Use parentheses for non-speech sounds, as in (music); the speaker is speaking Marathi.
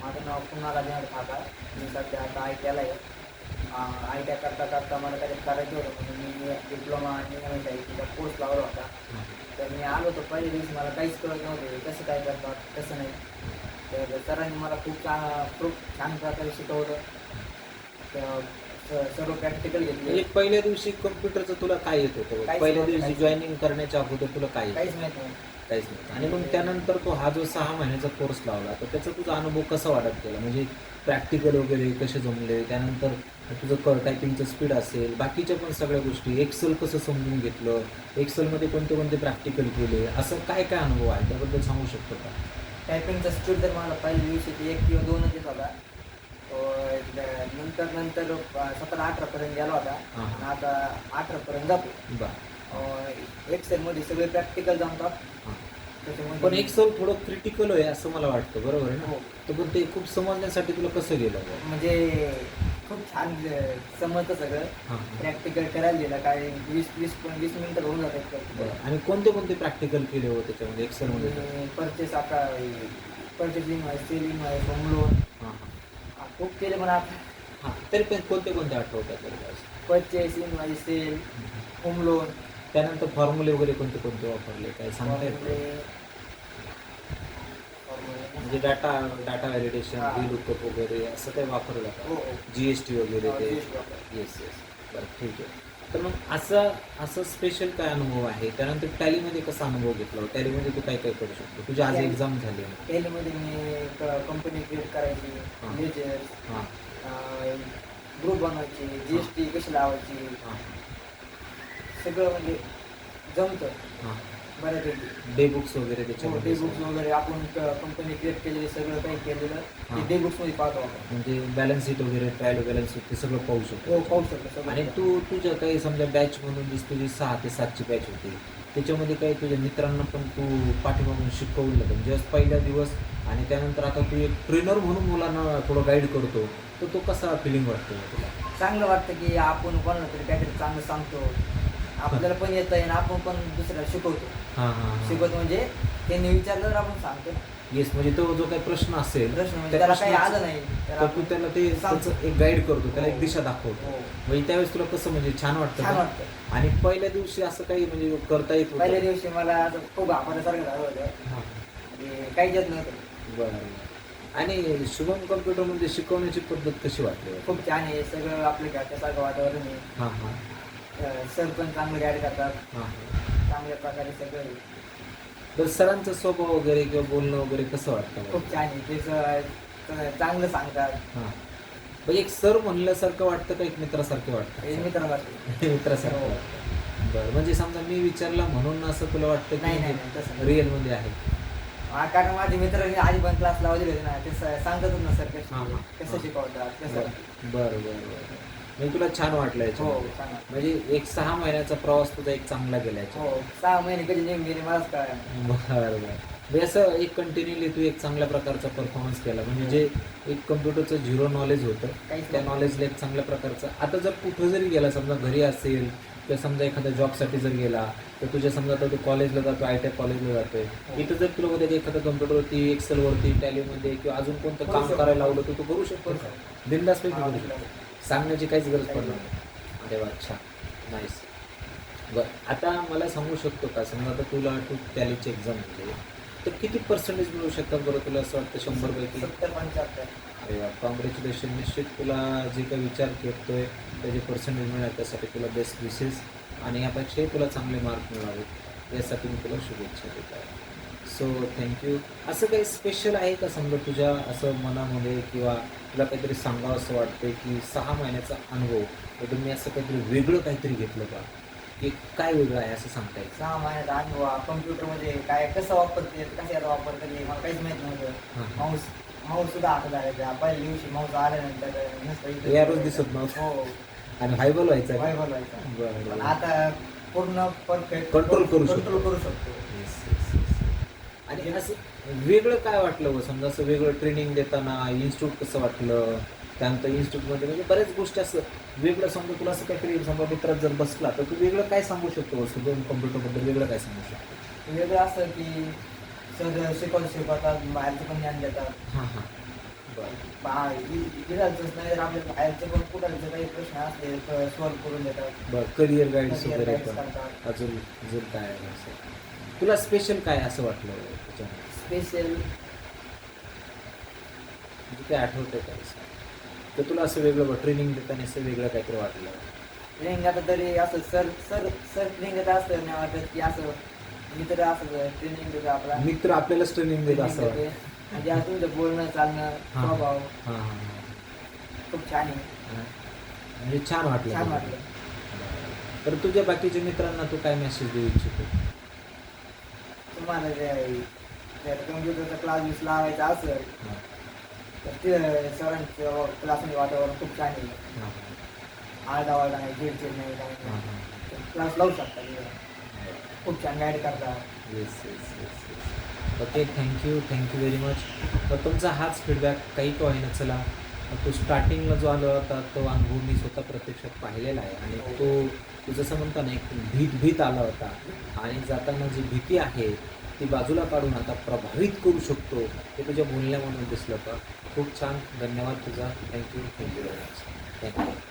माझं नाव कुणाल अभिनव ठाका मी सध्या आता आय टी आहे. आय टी आय करता करता मला काही करायचं होतं म्हणून मी डिप्लोमा आणि टीचा कोर्स लावला होता. तर मी आलो होतो पहिल्या दिवशी मला काहीच कळत नव्हते कसं काय करतात कसं नाही. तर सरांनी मला खूप छान खूप छान प्रकारे शिकवलं. तर सर्व प्रॅक्टिकल घेतले. पहिल्या दिवशी कम्प्युटरचं तुला काय येत होतं? पहिल्या दिवशी जॉईनिंग करण्याच्या अगोदर तुला काय काहीच माहीत नाही. काहीच नाही. आणि मग त्यानंतर तो हा जो सहा महिन्याचा कोर्स लावला तर त्याचा तुझा अनुभव कसा वाटत गेला? म्हणजे प्रॅक्टिकल वगैरे कसे जमले? त्यानंतर तुझं टायपिंगचं स्पीड असेल बाकीच्या पण सगळ्या गोष्टी एक्सेल कसं समजून घेतलं? एक्सेलमध्ये कोणते कोणते प्रॅक्टिकल केले? असं काय काय अनुभव आहे? त्याबद्दल सांगू शकतो का? टायपिंगचा स्पीड तर मला पहिल्या दिवशी ते एक किंवा दोनच येत होता. नंतर नंतर सतरा अठरापर्यंत गेला होता. आणि आता अठरापर्यंत जातो. बरं. एक्सेलमध्ये सगळे प्रॅक्टिकल जमतात. त्याच्यामध्ये पण एक्सेल थोडं क्रिटिकल आहे असं मला वाटतं बरोबर आहे ना? हो. तर पण ते खूप समजण्यासाठी तुला कसं गेलं? म्हणजे खूप छान समजतं सगळं. हां, हां. प्रॅक्टिकल करायला दिलं काय वीस वीस पण वीस मिनिटं होऊन जातात बरं. आणि कोणते कोणते प्रॅक्टिकल केले हो त्याच्यामध्ये एक्सेलमध्ये परचेस आता परचेसिंग आहे सेलिंग आहे होम लोन हां खूप केले मला आता. हां. तरी पण कोणते कोणते आठवतात परचेसिंग आहे सेल होम लोन त्यानंतर फॉर्म्युले वगैरे कोणते कोणते वापरले? काय सांगता येतं म्हणजे data data validation. Bill lookup वगैरे असं काही वापरलं हो का हो जीएसटी वगैरे ते. येस येस बरं ठीक आहे. तर मग असं असं स्पेशल काय अनुभव आहे? त्यानंतर टॅलीमध्ये कसा अनुभव घेतला? टॅलीमध्ये तू काय काय करू शकतो? तुझी आज एक्झाम झाली पहिल्यामध्ये मी कंपनी क्रिएट करायची. लेजर ग्रुप बनवायची जी एस टी कशी लावायची सगळं म्हणजे जमतं. हां. बऱ्यापैकी. डे बुक्स वगैरे डे त्याच्यामध्ये बुक्स वगैरे आपण कंपनी क्रिएट केलेले सगळं काही केलेलं हा. ते डे बुक्समध्ये पाहतो आपण. म्हणजे बॅलन्स शीट वगैरे ट्रायल बॅलन्स शीट ते सगळं पाहू हो शकतो पाहू शकतो सगळं. आणि तू तुझ्या काही समजा बॅच म्हणून जी तुझी सहा ते सातची बॅच होती. त्याच्यामध्ये काही तुझ्या मित्रांना पण तू पाठीमागून शिकवलं म्हणजे पहिला दिवस आणि त्यानंतर आता तू एक ट्रेनर म्हणून मुलांना थोडं गाईड करतो. तर तो कसा फिलिंग वाटतो तुला? चांगलं वाटतं की आपण कोणाला तरी काहीतरी चांगलं सांगतो. आपल्याला पण येतं आणि आपण पण दुसऱ्याला शिकवतो. हां हां शिकवतो म्हणजे त्यांनी विचारल्यावर आपण सांगतो. येस म्हणजे तो जो काही प्रश्न असेल प्रश्न म्हणजे त्या त्याला काही प्रश्नाचं- आलं नाही. तर तर तू आपण त्याला ते सांगतो. त्याचं एक गाईड करतो त्याला एक हो. दिशा दाखवतो. हो. म्हणजे त्यावेळेस तुला कसं म्हणजे छान वाटतं छान का? वाटतं. आणि पहिल्या दिवशी असं काही म्हणजे करता येत होतं? पहिल्या दिवशी मला असं खूप घाबरल्यासारखं झालं होतं. हां. म्हणजे काहीच येत नव्हतं. बरं. आणि शुभम कम्प्युटर म्हणजे शिकवण्याची पद्धत कशी वाटली? खूप छान आहे. सगळं आपल्या घरच्यासारखं वातावरण आहे. हां हां. सर पण चांगलं गाईड करतात. हां. चांगल्या प्रकारे सगळं. तर सरांचा स्वभाव वगैरे किंवा बोलणं वगैरे कसं वाटतं खूप छान आहे. ते सर चांगलं सांगतात. हां. म्हणजे एक सर म्हणल्यासारखं वाटतं का एक मित्रासारखं वाटतं? मित्र वाटते (laughs) मित्रासारखं हो. वाटतं. बरं म्हणजे समजा मी विचारला म्हणून असं तुला वाटतं नाही, नाही, नाही, तसं की नाही. रिअलमध्ये आहे? हा, कारण माझे मित्र आधी पण क्लास लावलेले होते ना. ते स- सांगतातच ना सर हा, हा. कसे कसं शिकवतात? कसं बरं बरं बरं. म्हणजे तुला छान वाटलं हो याच्यामध्ये म्हणजे एक सहा महिन्याचा प्रवास तुझा एक चांगला गेला. हो सहा महिने कधी निघून गेले मलाच कळलं बरं बरं म्हणजे असं एक कंटिन्युअली तू एक चांगल्या प्रकारचा परफॉर्मन्स केला. म्हणजे जे एक कम्प्युटरचं झिरो नॉलेज होतं काहीच त्या. नॉलेजला एक चांगल्या प्रकारचं. आता जर कुठं जरी गेला समजा घरी असेल किंवा समजा एखाद्या जॉबसाठी जर गेला तर तुझ्या समजा आता तू कॉलेजला जातो आय टी कॉलेजला जातोय. हो. इथं जर तुला उद्या एखाद्या कम्प्युटरवरती एक्सेलवरती टॅलीमध्ये किंवा अजून कोणतं काम. करायला लावलं तर तू करू शकतो हा, करू शकतो सांगण्याची काहीच गरज पडणार नाही. अरे वा अच्छा नाईस बरं आता मला सांगू शकतो का समजा आता तुला तू टॅलीची एक्झाम दिली तर किती पर्सेंटेज मिळू शकतात बरं तुला असं वाटतं शंभर पैकी? सत्तर पंच्याहत्तर. अरे वा कॉंग्रॅच्युलेशन निश्चित तुला जे काही विचार करतोय त्याचे पर्सेंटेज मिळणार त्यासाठी तुला बेस्ट विशेस आणि यापेक्षाही तुला चांगले मार्क मिळावेत. यासाठी मी तुला शुभेच्छा देत. आहे सो थँक्यू असं काही स्पेशल आहे का समजा तुझ्या असं मनामध्ये किंवा तुला काहीतरी सांगावं असं वाटतंय की सहा महिन्याचा अनुभव तर तुम्ही असं काहीतरी वेगळं काहीतरी घेतलं का? की काय वेगळं आहे असं सांगता येईल सहा महिन्यात अनुभव कम्प्युटरमध्ये काय कसं वापरते कशाला वापरते मला काहीच माहीत नव्हतं. माऊस माऊस सुद्धा हातात आला पहिल्या दिवशी माऊस आल्यानंतर इथं- यारच दिसत नव्हतं. हो. आणि हायबल व्हायचं पण बरं आता पूर्ण परफेक्ट Control करू शकतो. कंट्रोल करू शकतो. आणि असं वेगळं काय वाटलं हो समजा असं वेगळं ट्रेनिंग देताना इन्स्टिट्यूट कसं वाटलं? त्यानंतर इन्स्टिट्यूटमध्ये म्हणजे बऱ्याच गोष्टी असं वेगळं समजा तुला असं काहीतरी समजा मित्रात जर बसला तर तू वेगळं काय सांगू शकतो सुगम कम्प्युटरबद्दल वेगळं काय सांगू शकतो? वेगळं असं की सर शिकवत शिकवतात बाहेरचं पण ज्ञान देतात. हां हां. नाही तर आपल्या बाहेरचं पण कुठं काही प्रश्न असले तर सॉल्व्ह करून देतात. बरं करिअर गाईड्स वगैरे करतात. अजून अजून काय असं? तुला स्पेशल काय असं वाटलं त्याच्यामध्ये स्पेशल म्हणजे ते आठवतं काय असं? तर तुला असं वेगळं ट्रेनिंग देताना असं वेगळं काहीतरी वाटलं. ट्रेनिंग आता तरी असं सर सर सर ट्रेनिंग देत असतं नाही वाटत की असं मी तर असं ट्रेनिंग देतो आपला. मित्र आपल्यालाच ट्रेनिंग देत असं. वाटतं म्हणजे असं तुमचं बोलणं चालणं हा. स्वभाव. हां हां हां. खूप छान आहे. हां. म्हणजे छान वाटलं छान तुला. वाटलं. तर तुझ्या बाकीच्या मित्रांना तू काय मेसेज देऊ इच्छितो? तुम्हाला जे जर कम्प्युटरचा क्लास वीस लावायचा असेल. तर ते सरांचं क्लासमध्ये वातावरण खूप छान आहे. आरडावारडा नाही चिडचिड नाही काही. क्लास लावू शकता. खूप छान गाईड करतात yes yes yes yes okay thank you thank you very much तर तुमचा हाच फीडबॅक काही का होईना चला तो स्टार्टिंगला जो आला होता तो अनुभव मी स्वतः प्रत्यक्षात पाहिलेला आहे आणि तो तू जसं म्हणता ना एक भीत भीत आला होता आणि जाताना जी भीती आहे ती बाजूला काढून आता प्रभावित करू शकतो ते तुझ्या बोलण्यामधून दिसलं का खूप छान. धन्यवाद तुझा. Thank you thank you very much thank you